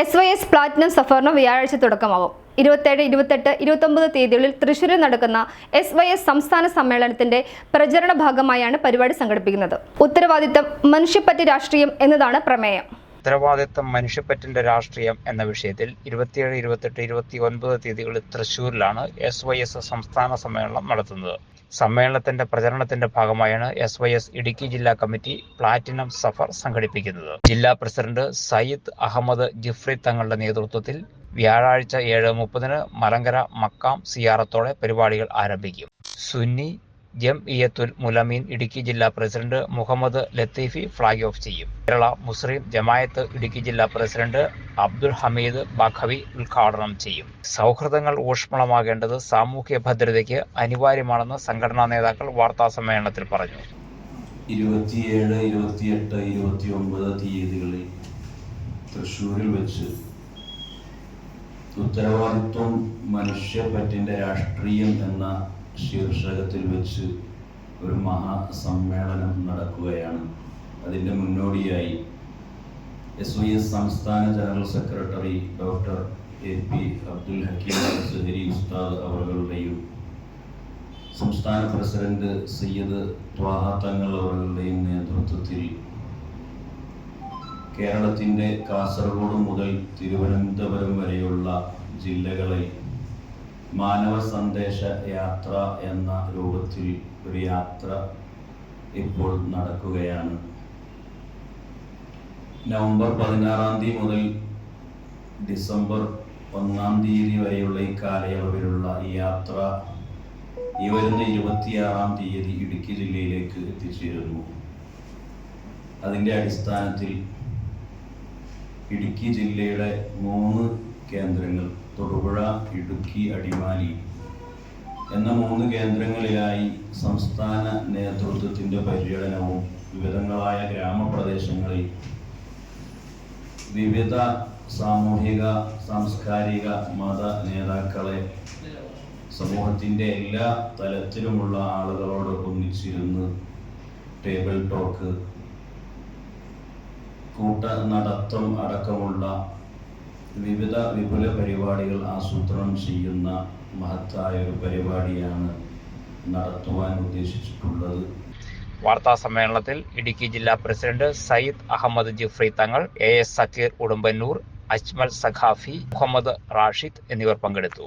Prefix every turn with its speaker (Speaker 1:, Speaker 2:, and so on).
Speaker 1: S Y S platinum സഫറിന് വ്യാഴാഴ്ച തുടക്കമാവും. ഇരുപത്തേഴ് ഇരുപത്തെട്ട് ഇരുപത്തൊമ്പത് തീയതികളിൽ തൃശൂരിൽ നടക്കുന്ന എസ് വൈ എസ് സംസ്ഥാന സമ്മേളനത്തിന്റെ പ്രചരണ ഭാഗമായാണ് പരിപാടി സംഘടിപ്പിക്കുന്നത്. ഉത്തരവാദിത്തം മനുഷ്യപ്പറ്റി രാഷ്ട്രീയം എന്നതാണ് പ്രമേയം.
Speaker 2: ഉത്തരവാദിത്തം മനുഷ്യപ്പറ്റിന്റെ രാഷ്ട്രീയം എന്ന വിഷയത്തിൽ ഇരുപത്തിയേഴ് ഇരുപത്തെട്ട് ഇരുപത്തി ഒൻപത് തീയതികളിൽ തൃശൂരിലാണ് എസ് വൈ എസ് സംസ്ഥാന സമ്മേളനം നടത്തുന്നത്. സമ്മേളനത്തിന്റെ പ്രചരണത്തിന്റെ ഭാഗമായാണ് എസ് വൈ എസ് ഇടുക്കി ജില്ലാ കമ്മിറ്റി പ്ലാറ്റിനം സഫർ സംഘടിപ്പിക്കുന്നത്. ജില്ലാ പ്രസിഡന്റ് സയ്യിദ് അഹമ്മദ് ജിഫ്രി തങ്ങളുടെ നേതൃത്വത്തിൽ വ്യാഴാഴ്ച ഏഴ് മുപ്പതിന് മലങ്കര മക്കാം സിയാറത്തോടെ പരിപാടികൾ ആരംഭിക്കും. സുന്നി ജംഇയത്തുൽ മുലമീൻ ഇടുക്കി ജില്ലാ president Muhammad Latheefi flag off ചെയ്യും. കേരള മുസ്ലിം ജമായത്ത് ഇടുക്കി ജില്ലാ പ്രസിഡന്റ് അബ്ദുൽ ഹമീദ് ബഖവി ഉദ്ഘാടനം ചെയ്യും. സൗഹൃദങ്ങൾ ഊഷ്മളമാകേണ്ടത് സാമൂഹ്യ ഭദ്രതയ്ക്ക് അനിവാര്യമാണെന്ന് സംഘടനാ നേതാക്കൾ വാർത്താ സമ്മേളനത്തിൽ പറഞ്ഞു.
Speaker 3: ഇരുപത്തിയേഴ് ഇരുപത്തിയെട്ട് ഇരുപത്തി ഒമ്പത് തീയതികളിൽ തൃശ്ശൂരിൽ വെച്ച് ഉത്തരവാദിത്വം മനുഷ്യപ്പറ്റിന്റെ രാഷ്ട്രീയം എന്ന ശീർഷകത്തിൽ വെച്ച് ഒരു മഹാസമ്മേളനം നടക്കുകയാണ്. അതിന്റെ മുന്നോടിയായി എസ് വൈ എസ് സംസ്ഥാന general secretary doctor A P Abdul Hakeem Suhari ഉസ്താദ് അവരുടെയും സംസ്ഥാന പ്രസിഡന്റ് സയ്യിദ് ത്വാഹ തങ്ങൾ അവരുടെയും നേതൃത്വത്തിൽ കേരളത്തിന്റെ കാസർഗോഡ് മുതൽ തിരുവനന്തപുരം വരെയുള്ള ജില്ലകളെ മാനവ സന്ദേശ യാത്ര എന്ന രൂപത്തിൽ ഒരു യാത്ര ഇപ്പോൾ നടക്കുകയാണ്. നവംബർ പതിനാറാം തീയതി മുതൽ ഡിസംബർ ഒന്നാം തീയതി വരെയുള്ള ഈ കാലയളവിലുള്ള ഈ യാത്ര ഈ വരുന്ന ഇരുപത്തിയാറാം തീയതി ഇടുക്കി ജില്ലയിലേക്ക് എത്തിച്ചേരുന്നു. അതിന്റെ അടിസ്ഥാനത്തിൽ ഇടുക്കി ജില്ലയുടെ മൂന്ന് കേന്ദ്രങ്ങൾ തൊടുപുഴ ഇടുക്കി അടിമാലി എന്ന മൂന്ന് കേന്ദ്രങ്ങളിലായി സംസ്ഥാന നേതൃത്വത്തിന്റെ പര്യടനവും വിവിധങ്ങളായ ഗ്രാമപ്രദേശങ്ങളിൽ വിവിധ സാമൂഹിക സാംസ്കാരിക മത നേതാക്കളെ സമൂഹത്തിന്റെ എല്ലാ തലത്തിലുമുള്ള ആളുകളോട് ഒന്നിച്ചിരുന്ന് ടേബിൾ ടോക്ക് കൂട്ട നടത്തം അടക്കമുള്ള വിവിധ വിപുല പരിപാടികൾ ആസൂത്രണം ചെയ്യുന്ന മഹത്തായ ഒരു പരിപാടിയാണ് നടത്തുവാൻ ഉദ്ദേശിച്ചിട്ടുള്ളത്.
Speaker 2: വാർത്താ സമ്മേളനത്തിൽ ഇടുക്കി ജില്ലാ president Sayyid Ahmed Jifri Thangal A S Zakir Udumbannoor Ajmal Saqafi Muhammad Rashid എന്നിവർ പങ്കെടുത്തു.